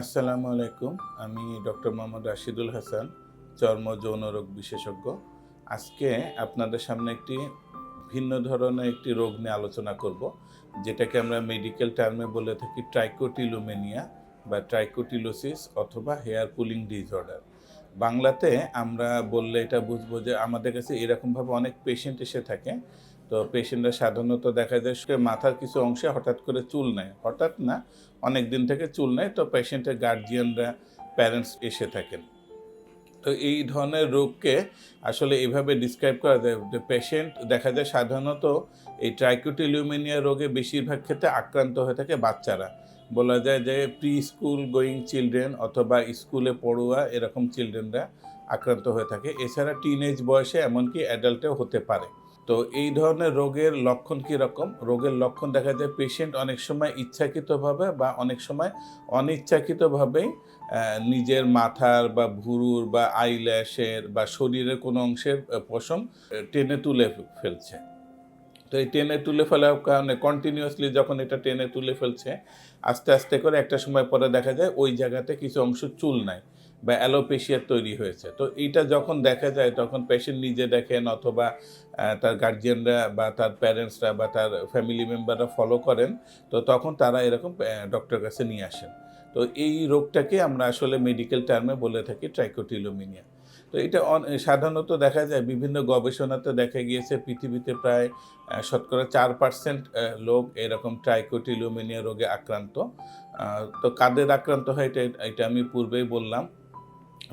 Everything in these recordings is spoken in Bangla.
আসসালামু আলাইকুম, আমি ডক্টর মোহাম্মদ রাশিদুল হাসান, চর্ম যৌন রোগ বিশেষজ্ঞ। আজকে আপনাদের সামনে একটি ভিন্ন ধরনের একটি রোগ নিয়ে আলোচনা করব, যেটাকে আমরা মেডিকেল টার্মে বলে থাকি ট্রাইকোটিলোমেনিয়া বা ট্রাইকোটিলোসিস অথবা হেয়ার পুলিং ডিসঅর্ডার বাংলাতে আমরা বললে এটা বুঝব যে আমাদের কাছে এরকমভাবে অনেক পেশেন্ট এসে থাকে তো পেশেন্টরা সাধারণত দেখা যায় মাথার কিছু অংশে হঠাৎ করে চুল নেয়। হঠাৎ না, অনেক দিন থেকে চুল নেয়, তো পেশেন্টের গার্জিয়ানরা প্যারেন্টস এসে থাকেন। তো এই ধরনের রোগকে আসলে এইভাবে ডিসক্রাইব করা যায় যে পেশেন্ট দেখা যায় সাধারণত এই ট্রাইকোটিলিউমেনিয়া রোগে বেশিরভাগ ক্ষেত্রে আক্রান্ত হয়ে থাকে বাচ্চারা। বলা যায় যে প্রি স্কুল গোয়িং চিলড্রেন অথবা স্কুলে পড়ুয়া এরকম চিলড্রেনরা আক্রান্ত হয়ে থাকে। এছাড়া টিনেজ বয়সে এমনকি অ্যাডাল্টেও হতে পারে। তো এই ধরনের রোগের লক্ষণ কী রকম? রোগের লক্ষণ দেখা যায় পেশেন্ট অনেক সময় ইচ্ছাকৃতভাবে বা অনেক সময় অনিচ্ছাকৃতভাবেই নিজের মাথার বা ভুরুর বা আইল্যাশের বা শরীরের কোনো অংশের পশম টেনে তুলে ফেলছে। তো এই টেনে তুলে ফেলার কারণে কন্টিনিউয়াসলি যখন এটা টেনে তুলে ফেলছে, আস্তে আস্তে করে একটা সময় পরে দেখা যায় ওই জায়গাতে কিছু অংশ চুল নাই বা অ্যালোপেশিয়ার তৈরি হয়েছে। তো এইটা যখন দেখা যায়, তখন পেশেন্ট নিজে দেখেন অথবা তার গার্জিয়ানরা বা তার প্যারেন্টসরা বা তার ফ্যামিলি মেম্বাররা ফলো করেন, তো তখন তারা এরকম ডক্টর কাছে নিয়ে আসেন। তো এই রোগটাকে আমরা আসলে মেডিকেল টার্মে বলে থাকি ট্রাইকোটিলোমিনিয়া তো এটা সাধারণত দেখা যায়, বিভিন্ন গবেষণাতে দেখা গিয়েছে পৃথিবীতে প্রায় শতকরা চার পার্সেন্ট লোক এরকম ট্রাইকোটিলোমিনিয়া রোগে আক্রান্ত। তো কাদের আক্রান্ত হয় এটা এটা আমি পূর্বেই বললাম।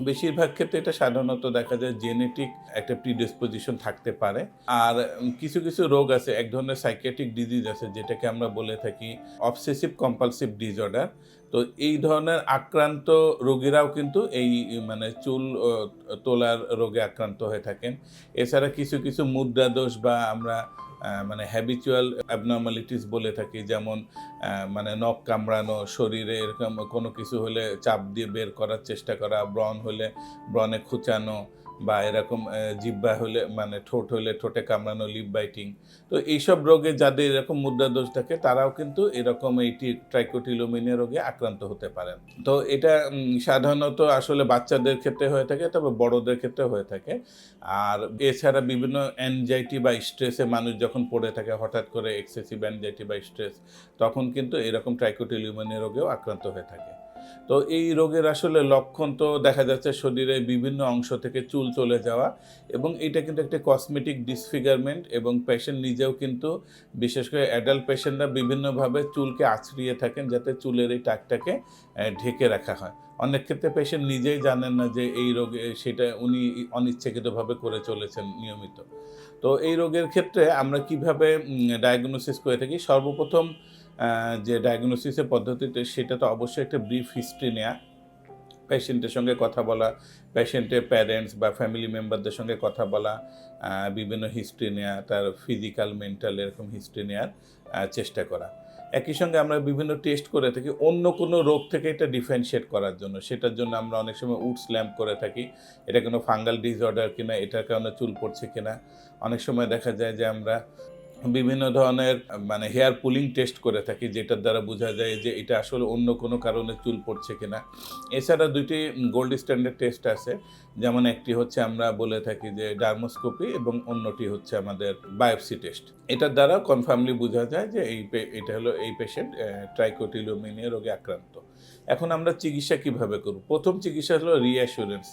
বেশিরভাগ ক্ষেত্রে এটা সাধারণত দেখা যায় জেনেটিক একটা প্রিডিসপোজিশন থাকতে পারে। আর কিছু কিছু রোগ আছে, এক ধরনের সাইকিয়াট্রিক ডিজিজ আছে, যেটাকে আমরা বলে থাকি অবসেসিভ কম্পালসিভ ডিসঅর্ডার তো এই ধরনের আক্রান্ত রোগীরাও কিন্তু এই মানে চুল তোলার রোগে আক্রান্ত হয়ে থাকেন। এছাড়া কিছু কিছু মুদ্রা দোষ বা আমরা মানে হ্যাবিচুয়াল অ্যাবনর্মালিটিস বলে থাকি, যেমন মানে নখ কামড়ানো, শরীরে এরকম কোনো কিছু হলে চাপ দিয়ে বের করার চেষ্টা করা, ব্রণ হলে ব্রণে খুঁচানো বা এরকম জিব্বা হলে মানে ঠোঁট হলে, ঠোঁটে কামড়ানো লিপ বাইটিং তো এইসব রোগে যাদের এরকম মুদ্রা দোষ থাকে, তারাও কিন্তু এরকম এই ট্রাইকোটিলোমিনিয়া রোগে আক্রান্ত হতে পারেন। তো এটা সাধারণত আসলে বাচ্চাদের ক্ষেত্রে হয়ে থাকে তবে বড়দের ক্ষেত্রে হয়ে থাকে। আর এছাড়া বিভিন্ন অ্যানজাইটি বা স্ট্রেসে মানুষ যখন পড়ে থাকে, হঠাৎ করে এক্সেসিভ অ্যানজাইটি বা স্ট্রেস তখন কিন্তু এরকম ট্রাইকোটিলিউমানিয়া রোগেও আক্রান্ত হয়ে থাকে। তো এই রোগের আসলে লক্ষণ তো দেখা যাচ্ছে শরীরের বিভিন্ন অংশ থেকে চুল চলে যাওয়া এবং এটা কিন্তু একটা কসমেটিক ডিসফিগারমেন্ট এবং পেশেন্ট নিজেও কিন্তু বিশেষ করে অ্যাডাল্ট পেশেন্টরা বিভিন্নভাবে চুলকে আছড়িয়ে থাকেন যাতে চুলের এই টাকটাকে ঢেকে রাখা হয়। অনেক ক্ষেত্রে পেশেন্ট নিজেই জানেন না যে এই রোগে সেটা উনি অনিচ্ছাকৃতভাবে করে চলেছেন নিয়মিত। তো এই রোগের ক্ষেত্রে আমরা কীভাবে ডায়াগনোসিস করে থাকি? সর্বপ্রথম যে ডায়াগনোসিসের পদ্ধতিতে সেটা তো অবশ্যই একটা ব্রিফ হিস্ট্রি নেওয়া পেশেন্টের সঙ্গে কথা বলা পেশেন্টের প্যারেন্টস বা ফ্যামিলি মেম্বারদের সঙ্গে কথা বলা বিভিন্ন হিস্ট্রি নেওয়া তার ফিজিক্যাল মেন্টাল এরকম হিস্ট্রি নেওয়ার চেষ্টা করা। একই সঙ্গে আমরা বিভিন্ন টেস্ট করে থাকি, অন্য কোনো রোগ থেকে এটা ডিফারেন্সিয়েট করার জন্য। সেটার জন্য আমরা অনেক সময় উডস ল্যাম্প করে থাকি। এটা কোনো ফাঙ্গাল ডিসঅর্ডার কিনা, এটার কারণে চুল পড়ছে কিনা। অনেক সময় দেখা যায় যে আমরা বিভিন্ন ধরনের মানে হেয়ার পুলিং টেস্ট করে থাকি, যেটার দ্বারা বোঝা যায় যে এটা আসলে অন্য কোনো কারণে চুল পড়ছে কিনা। এছাড়া দুটি গোল্ড স্ট্যান্ডার্ড টেস্ট আছে, যেমন একটি হচ্ছে আমরা বলে থাকি যে ডার্মোস্কোপি এবং অন্যটি হচ্ছে আমাদের বায়োপসি টেস্ট এটার দ্বারা কনফার্মলি বোঝা যায় যে এই এটা হলো এই পেশেন্ট ট্রাইকোটিলোমিনিয়া রোগে আক্রান্ত। এখন আমরা চিকিৎসা কীভাবে করব? প্রথম চিকিৎসা হলো রিঅ্যাসুরেন্স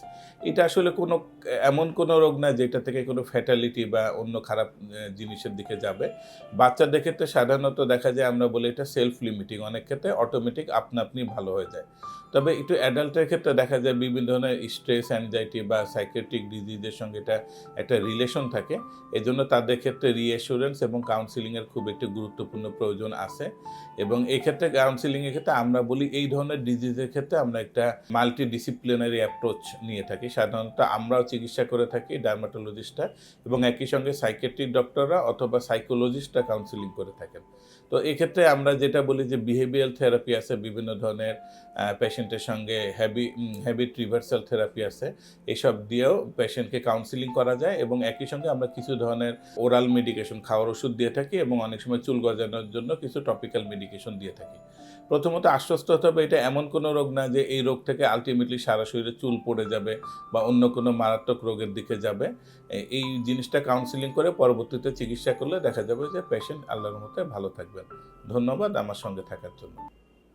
এটা আসলে কোনো, এমন কোনো রোগ না যেটা থেকে কোনো ফ্যাটালিটি বা অন্য খারাপ জিনিসের দিকে যাবে। বাচ্চাদের ক্ষেত্রে সাধারণত দেখা যায় আমরা বলি এটা সেলফ লিমিটিং অনেক ক্ষেত্রে অটোমেটিক আপনা আপনি ভালো হয়ে যায়। তবে একটু অ্যাডাল্টের ক্ষেত্রে দেখা যায় বিভিন্ন ধরনের স্ট্রেস অ্যাংজাইটি বা সাইকেট্রিক ডিজিজের সঙ্গে এটা একটা রিলেশন থাকে। এজন্য তাদের ক্ষেত্রে রিঅ্যাসুরেন্স এবং কাউন্সিলিংয়ের খুব একটি গুরুত্বপূর্ণ প্রয়োজন আছে। এবং এই ক্ষেত্রে কাউন্সিলিংয়ের ক্ষেত্রে আমরা বলি এই ধরনের ডিজিজের ক্ষেত্রে আমরা একটা মাল্টি ডিসিপ্লিনারি অ্যাপ্রোচ নিয়ে থাকি। সাধারণত আমরাও চিকিৎসা করে থাকি ডার্মাটোলজিস্টরা এবং একই সঙ্গে সাইকেট্রিক ডক্টররা অথবা সাইকোলজিস্টরা কাউন্সিলিং করে থাকেন। তো এক্ষেত্রে আমরা যেটা বলি যে বিহেভিয়ার থেরাপি আছে, বিভিন্ন ধরনের পেশেন্টের সঙ্গে হ্যাবি হ্যাবিট রিভার্সাল থেরাপি আছে। এসব দিয়েও পেশেন্টকে কাউন্সিলিং করা যায় এবং একই সঙ্গে আমরা কিছু ধরনের ওরাল মেডিকেশন খাওয়ার ওষুধ দিয়ে থাকি এবং অনেক সময় চুল গজানোর জন্য কিছু টপিক্যাল মেডিকেশন দিয়ে থাকি। প্রথমত আশ্বস্ত হতে হবে এটা এমন কোনো রোগ না যে এই রোগ থেকে আলটিমেটলি সারা শরীরে চুল পড়ে যাবে বা অন্য কোনো মারাত্মক রোগের দিকে যাবে। এই জিনিসটা কাউন্সিলিং করে পরবর্তীতে চিকিৎসা করলে দেখা যাবে যে পেশেন্ট আল্লাহর মতে ভালো থাকবেন। ধন্যবাদ আমার সঙ্গে থাকার জন্য।